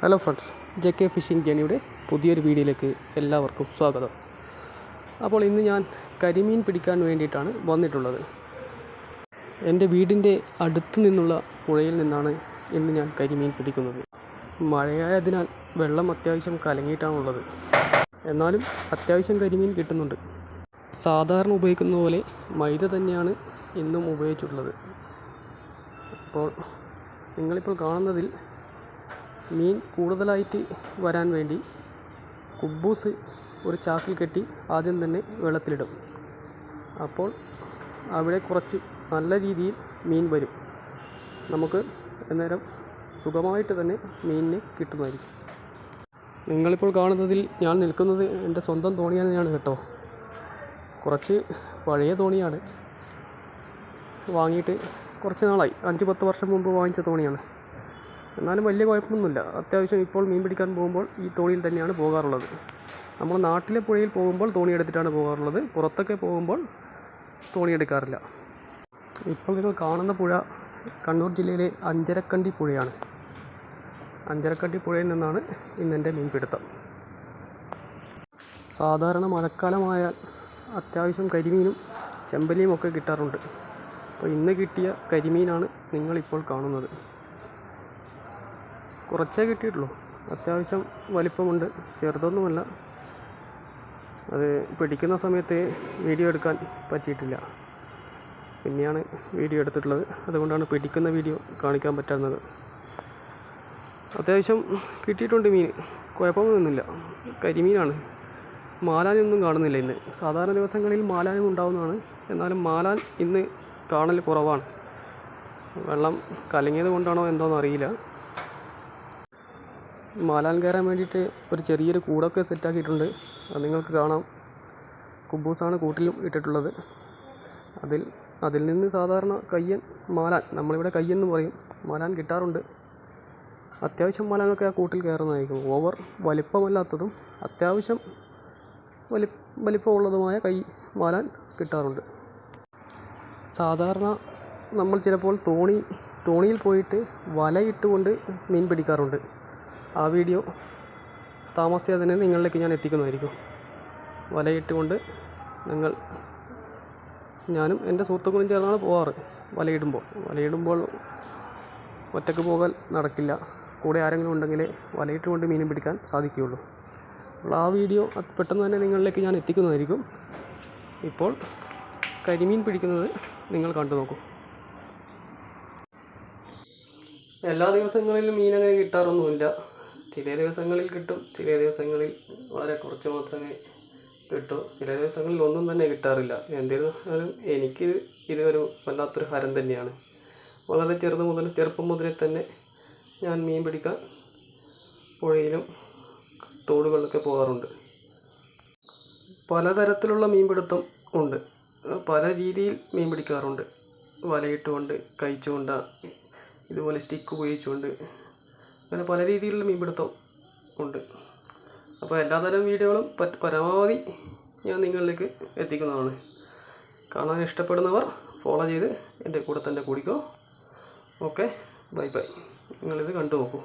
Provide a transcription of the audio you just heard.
Hello friends J K fishing ജേണിയുടെ പുതിയൊരു വീഡിയോയിലേക്ക് എല്ലാവർക്കും സ്വാഗതം. അപ്പോൾ ഇന്ന് ഞാൻ കരിമീൻ പിടിക്കാൻ വേണ്ടിയിട്ടാണ് വന്നിട്ടുള്ളത്. എന്റെ വീടിന്റെ അടുത്തു നിന്നുള്ള പുഴയിൽ നിന്നാണ് ഇന്ന് ഞാൻ കരിമീൻ പിടിക്കുന്നത്. മഴയായതിനാൽ വെള്ളം അത്യാവശ്യം കലങ്ങിയിട്ടാണുള്ളത്. എന്നാലും അത്യാവശ്യം കരിമീൻ കിട്ടുന്നുണ്ട്. സാധാരണ ഉപയോഗിക്കുന്ന പോലെ മൈദ തന്നെയാണ് ഇന്നും ഉപയോഗിച്ചിട്ടുള്ളത്. അപ്പോൾ നിങ്ങളിപ്പോൾ കാണുന്നതിൽ മീൻ കൂടുതലായിട്ട് വരാൻ വേണ്ടി കുബൂസ് ഒരു ചാക്കിൽ കെട്ടി ആദ്യം തന്നെ വെള്ളത്തിലിടും. അപ്പോൾ അവിടെ കുറച്ച് നല്ല രീതിയിൽ മീൻ വരും. നമുക്ക് അന്നേരം സുഖമായിട്ട് തന്നെ മീനിന് കിട്ടുന്നതായിരിക്കും. നിങ്ങളിപ്പോൾ കാണുന്നതിൽ ഞാൻ നിൽക്കുന്നത് എന്റെ സ്വന്തം തോണി തന്നെയാണ് കേട്ടോ. കുറച്ച് പഴയ തോണിയാണ്. വാങ്ങിയിട്ട് കുറച്ച് നാളായി. അഞ്ച് പത്ത് വർഷം മുമ്പ് വാങ്ങിച്ച തോണിയാണ്. എന്നാലും വലിയ കുഴപ്പമൊന്നുമില്ല. അത്യാവശ്യം ഇപ്പോൾ മീൻ പിടിക്കാൻ പോകുമ്പോൾ ഈ തോണിയിൽ തന്നെയാണ് പോകാറുള്ളത്. നമ്മൾ നാട്ടിലെ പുഴയിൽ പോകുമ്പോൾ തോണി എടുത്തിട്ടാണ് പോകാറുള്ളത്. പുറത്തൊക്കെ പോകുമ്പോൾ തോണി എടുക്കാറില്ല. ഇപ്പോൾ നിങ്ങൾ കാണുന്ന പുഴ കണ്ണൂർ ജില്ലയിലെ അഞ്ചരക്കണ്ടി പുഴയാണ്. അഞ്ചരക്കണ്ടി പുഴയിൽ നിന്നാണ് ഇന്നെന്റെ മീൻപിടുത്തം സാധാരണ മഴക്കാലമായാൽ അത്യാവശ്യം കരിമീനും ചെമ്പലിയും ഒക്കെ കിട്ടാറുണ്ട്. അപ്പോൾ ഇന്ന് കിട്ടിയ കരിമീനാണ് നിങ്ങളിപ്പോൾ കാണുന്നത്. കുറച്ചേ കിട്ടിയിട്ടുള്ളൂ. അത്യാവശ്യം വലിപ്പമുണ്ട്. ചെറുതൊന്നുമല്ല. അത് പിടിക്കുന്ന സമയത്ത് വീഡിയോ എടുക്കാൻ പറ്റിയിട്ടില്ല. പിന്നെയാണ് വീഡിയോ എടുത്തിട്ടുള്ളത്. അതുകൊണ്ടാണ് പിടിക്കുന്ന വീഡിയോ കാണിക്കാൻ പറ്റുന്നത് അത്യാവശ്യം കിട്ടിയിട്ടുണ്ട് മീൻ. കുഴപ്പമൊന്നുമില്ല. കരിമീനാണ്. മാലാനൊന്നും കാണുന്നില്ല ഇന്ന്. സാധാരണ ദിവസങ്ങളിൽ മാലാനും ഉണ്ടാവുന്നതാണ്. എന്നാലും മാലാൻ ഇന്ന് കാണൽ കുറവാണ്. വെള്ളം കലങ്ങിയത് കൊണ്ടാണോ എന്തോന്ന് മാലാൻ കയറാൻ വേണ്ടിയിട്ട് ഒരു ചെറിയൊരു കൂടൊക്കെ സെറ്റാക്കിയിട്ടുണ്ട്. അത് നിങ്ങൾക്ക് കാണാം. കുബൂസാണ് കൂട്ടിലും ഇട്ടിട്ടുള്ളത്. അതിൽ അതിൽ നിന്ന് സാധാരണ കയ്യൻ മാലാൻ നമ്മളിവിടെ കയ്യൻ എന്ന് പറയും. മാലാൻ കിട്ടാറുണ്ട്. അത്യാവശ്യം മാലാനൊക്കെ ആ കൂട്ടിൽ കയറുന്നതായിരിക്കും. ഓവർ വലിപ്പമല്ലാത്തതും അത്യാവശ്യം വലി വലിപ്പമുള്ളതുമായ കൈ മാലാൻ കിട്ടാറുണ്ട്. സാധാരണ നമ്മൾ ചിലപ്പോൾ തോണി തോണിയിൽ പോയിട്ട് വലയിട്ടുകൊണ്ട് മീൻ പിടിക്കാറുണ്ട്. ആ വീഡിയോ താമസിയാതെ തന്നെ നിങ്ങളിലേക്ക് ഞാൻ എത്തിക്കുന്നതായിരിക്കും. വലയിട്ടുകൊണ്ട് നിങ്ങൾ ഞാനും എന്റെ സുഹൃത്തുക്കളും ചേർന്നാണ് പോകാറ് വലയിടുമ്പോൾ. വലയിടുമ്പോൾ ഒറ്റയ്ക്ക് പോകാൻ നടക്കില്ല. കൂടെ ആരെങ്കിലും ഉണ്ടെങ്കിലേ വലയിട്ടുകൊണ്ട് മീനും പിടിക്കാൻ സാധിക്കുകയുള്ളൂ. അപ്പോൾ ആ വീഡിയോ പെട്ടെന്ന് തന്നെ നിങ്ങളിലേക്ക് ഞാൻ എത്തിക്കുന്നതായിരിക്കും. ഇപ്പോൾ കരിമീൻ പിടിക്കുന്നത് നിങ്ങൾ കണ്ടു നോക്കൂ. എല്ലാ ദിവസങ്ങളിലും മീനങ്ങനെ കിട്ടാറൊന്നുമില്ല. ചില ദിവസങ്ങളിൽ കിട്ടും ചില ദിവസങ്ങളിൽ വളരെ കുറച്ച് മാത്രമേ കിട്ടൂ. ചില ദിവസങ്ങളിൽ ഒന്നും തന്നെ കിട്ടാറില്ല. എന്തിരുന്നാലും എനിക്ക് ഇതൊരു വല്ലാത്തൊരു ഹരം തന്നെയാണ്. വളരെ ചെറുത് മുതൽ ചെറുപ്പം മുതലേ തന്നെ ഞാൻ മീൻ പിടിക്കാൻ പുഴയിലും തോടുകളിലൊക്കെ പോകാറുണ്ട്. പലതരത്തിലുള്ള മീൻപിടുത്തം ഉണ്ട്. പല രീതിയിൽ മീൻ പിടിക്കാറുണ്ട്. വലയിട്ടുകൊണ്ട് കഴിച്ചുകൊണ്ട് ഇതുപോലെ സ്റ്റിക്ക് ഉപയോഗിച്ചുകൊണ്ട് അങ്ങനെ പല രീതിയിലുള്ള മീൻപിടുത്തം ഉണ്ട്. അപ്പോൾ എല്ലാതരം വീഡിയോകളും പരമാവധി ഞാൻ നിങ്ങളിലേക്ക് എത്തിക്കുന്നതാണ്. കാണാൻ ഇഷ്ടപ്പെടുന്നവർ ഫോളോ ചെയ്ത് എന്റെ കൂടെ തന്നെ കൂടിക്കോ. ഓക്കെ ബൈ ബൈ നിങ്ങളിത് കണ്ടു നോക്കൂ